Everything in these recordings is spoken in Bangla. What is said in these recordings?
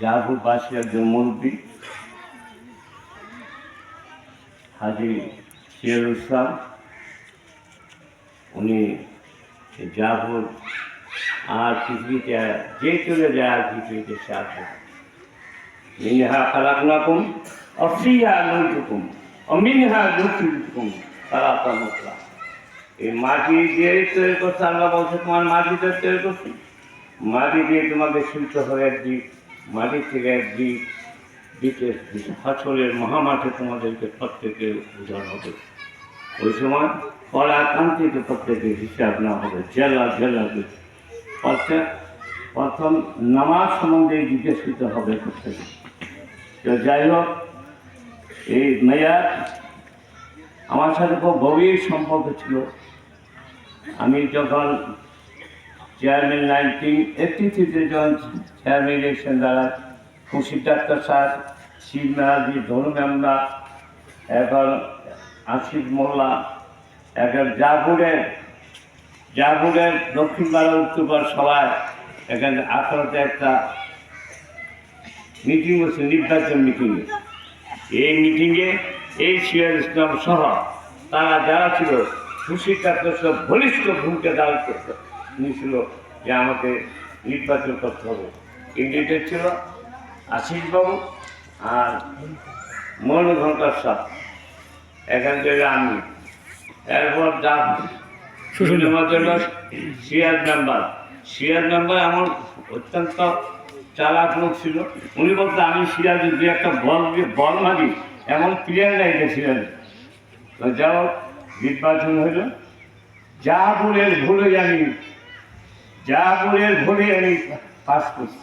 জাহাপুরবাসী একজন মুরব্বী, হাজি শিয়ারুল ইসলাম, উনি জাহাপুর আর পৃথিবীতে যে চলে যায় আর পৃথিবীতে সে আসে মিনহা খালাকুম অফিয়া নৈতুকুম অমিনহা খালাকা মুখলা এই মাটি দিয়ে তৈরি করছে, আল্লাহ বলছে, তোমার মাটি তৈরি করছি। মাটি দিয়ে তোমাকে শিল্প হবে একদিক মাটি থেকে একদিক দিকে ফসলের মহামাঠে তোমাদেরকে প্রত্যেকে উদাহরণ হবে। ওই সময় কলা কান্তিতে প্রত্যেকের হিসাব না হবে, জেলা জেলা প্রত্যেক প্রথম নামাজ সম্বন্ধে জিজ্ঞাসিত হবে প্রত্যেকে তো যাই হোক, এই মেয়ার আমার সাথে খুব গভীর সম্পর্ক ছিল। আমি যখন চেয়ারম্যান নাইনটিন থ্রিতে যখন চেয়ারম্যান ইলেকশন দ্বারা খুশি ডাক্তার স্যার, শিব মেহাজি ধনু মেমলা এখন আশিফ মোল্লা এখন জাপুরের জাপুরের দক্ষিণ পাড়া উত্তর পাড়া সবাই এখানে আঠারোতে একটা মিটিং হচ্ছে নির্বাচন মিটিংয়ে এই মিটিংয়ে এই সিয়ার ইসলাম সহ তারা যারা ছিল খুশি ডাক্তার সব বলিষ্ঠ ভূমিকা দাঁড় করতে। নিয়েছিল যে আমাকে নির্বাচন করতে হবে। ক্যান্ডিডেট ছিল আশিসবাবু আর মনোঘন্টার সাথ এখান থেকে আমি। এরপর যা সুশীলমার জন্য সিয়ার মেম্বার সিয়ার মেম্বার এমন অত্যন্ত চালাক লোক ছিল। উনি বলতে আমি সিরাজ দু একটা বল দিয়ে বল মারি। এমন প্লেয়ার নাই গেছিলেন তো যাও নির্বাচন হইল জাহাপুরের ভুলে জানি জাহাপুরের ভুলে আমি পাস করছি।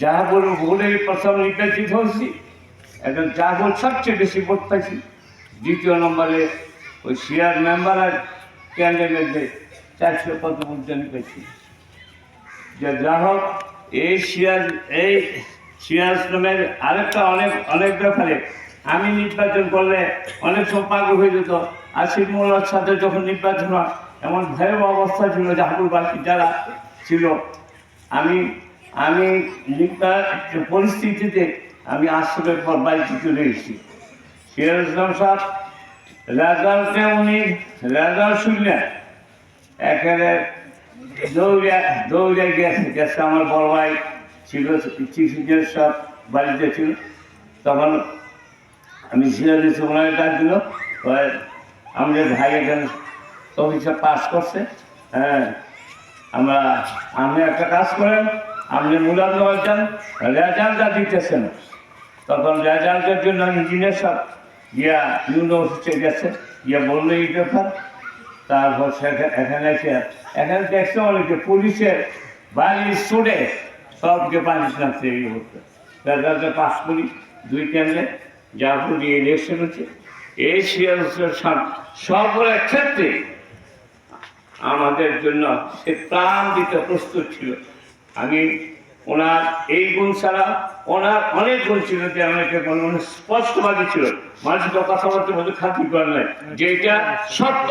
জাহাপুর ভুলে প্রথম নির্বাচিত হয়েছি এখন জাহাপুর সবচেয়ে বেশি ভোট পাইছি দ্বিতীয় নম্বরে ওই সিআর মেম্বার আর ক্যান্ডিডেটদের চারশো কত জানি পেয়েছি। যে গ্রাহক, এই সিরাজ এই সিরাজ নামের আরেকটা অনেক অনেক ব্যাপারে আমি নির্বাচন করলে অনেক সব পাগল হয়ে যেত। আসিফ মোল্লার সাথে যখন নির্বাচন হয় এমন ভয়াবহ অবস্থা ছিল জাহাপুরবাসী যারা ছিল। আমি আমি নির্বাচন পরিস্থিতিতে আমি আশ্রমের পর বাড়িতে চলে এসেছি। সিরাজ ইসলাম সাহেব, রেজাল্টে উনি, রেজাল্ট শুনলেন। এখানে দৌড়ে দৌড়ে গেছে গেছে আমার বড় ভাই, ছিল চিকিৎসকের সব বাড়িতে ছিল। তখন আমি সিরাজ ওনার ডাক দিল আমাদের ভাই এখানে অফিসে পাস করছে। হ্যাঁ আমরা, আপনি একটা কাজ করেন, আপনি মূল্যায়ন বলছেন রেজাল্টটা দিতেছেন। তখন রেজাল্টের জন্য ইঞ্জিনিয়ার সব ইয়া ইউনিভার্সিটি গেছে ইয়া বলল এই ব্যাপার। তারপর সেখানে এখানে এসে, এখানে দেখতে অনেকে পুলিশের বাড়ির স্টুডে সবকে পানি নামছে এই মুহূর্তে রেজাল্টে পাস করি, দুই কেন্দ্রে জাপুর ইলেকশন হচ্ছে। এই সিরিয়াসের সকলের ক্ষেত্রে আমাদের জন্য সে প্রাণ দিতে প্রস্তুত ছিল। আমি ওনার এই গুণ ছাড়া ওনার অনেক গুণ ছিল যে আমাকে কোনো স্পষ্টবাদী ছিল। মানুষকে কথা বলতে বলতে খাতির করেন নাই যে এটা সত্য,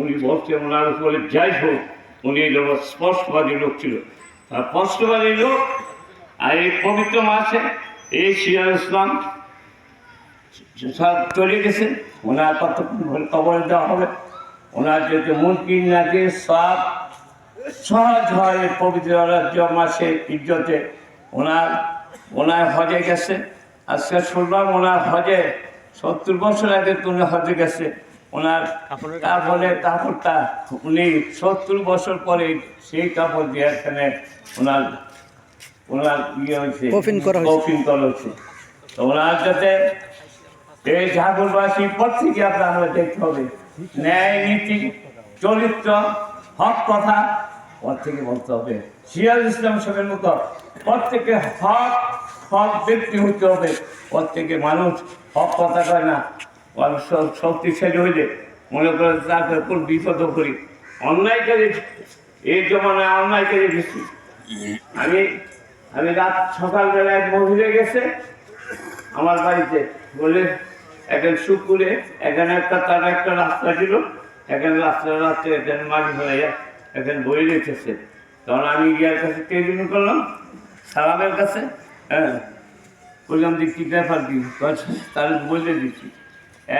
উনি বলতে ওনার উপরে যাই হোক। উনি লোক স্পষ্টবাদী লোক ছিল। আর স্পষ্টবাদী লোক, আর এই পবিত্র মাসে এই সিরাজ ইসলাম সব চলে গেছে। ওনার কতক্ষণ কবর দেওয়া হবে। ওনার যদি মুরগির নাকি সব সহজ হয় পবিত্র রাজ্য মাসে ইজ্জতে। ওনার ওনার হজে গেছে। আজকে শুনলাম ওনার হজে সত্তর বছর আগে তুমি হজে গেছে। ওনার কাপড়ে কাপড়টা উনি সত্তর বছর পরে সেই কাপড় দিয়ে এখানে ওনার ওনার ইয়ে হয়েছে করা হয়েছে। তো ওনার যাতে এই ঝাড়খণ্ডবাসী প্রত্যেকে আপনারা দেখতে হবে। ন্যায়, নীতি, চরিত্র, হক কথা প্রত্যেকে বলতে হবে। সিরাজ ইসলাম সাহেবের মতো প্রত্যেকে হক হক ব্যক্তি হতে হবে। প্রত্যেকে মানুষ হক কথা কয় না। মানুষ শক্তিশালী হইলে মনে করে তাকে কোন বিপদ করি। অন্যায়কারী, এই জমানায় অন্যায়কারী বেশি। আমি আমি রাত সকালবেলা এক মহিলা গেছে, আমার বাড়িতে। বলে এখন শুকুরে এখানে একটা তার একটা রাস্তা ছিল এখানে রাস্তা রাস্তা এখানে মাটি ফেলে এখানে বই রেখেছে। তখন আমি গিয়ার কাছে টেলিফোন করলাম সালামের কাছে হ্যাঁ বললাম যে কী ব্যাপার বলছে, তাহলে বলে দিচ্ছি।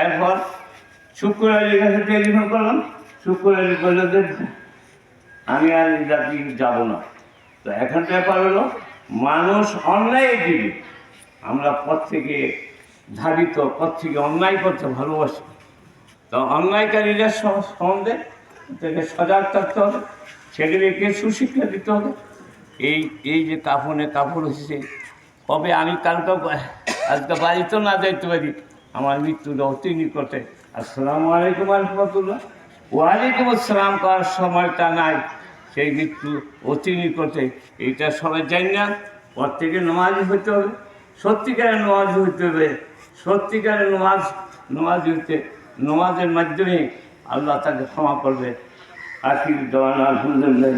এরপর শুক্র আলীর কাছে টেলিফোন করলাম শুক্র আলী বলল যে আমি আর জাতি যাব না। তো এখন ব্যাপার হলো মানুষ অন্যায় দিবে। আমরা পথ থেকে ধাবিত পথ থেকে অন্যায় করতে ভালোবাসে। তো অন্যায়কারীরা সম্বন্ধে তাকে সজাগ থাকতে হবে সেগুলিকে সুশিক্ষা দিতে হবে। এই এই যে কাপড়ে কাপড় হচ্ছে কবে আমি কালকে আজকে বাড়িতেও না যাইতে পারি, আমার মৃত্যুটা অতি নিকটে। আসসালামু আলাইকুম রহমতুল্লাহ ওয়ালাইকুম আসসালাম করার সময়টা নাই, সেই মৃত্যু অতি নিকটে। এইটা সবাই জানি না পর থেকে নমাজি হইতে হবে, সত্যিকারের নমাজ হইতে হবে। সত্যিকারের নমাজ নমাজ হচ্ছে নমাজের মাধ্যমে আল্লাহ তাকে ক্ষমা করবে। আখির দেওয়ান আলহামদুলিল্লাহ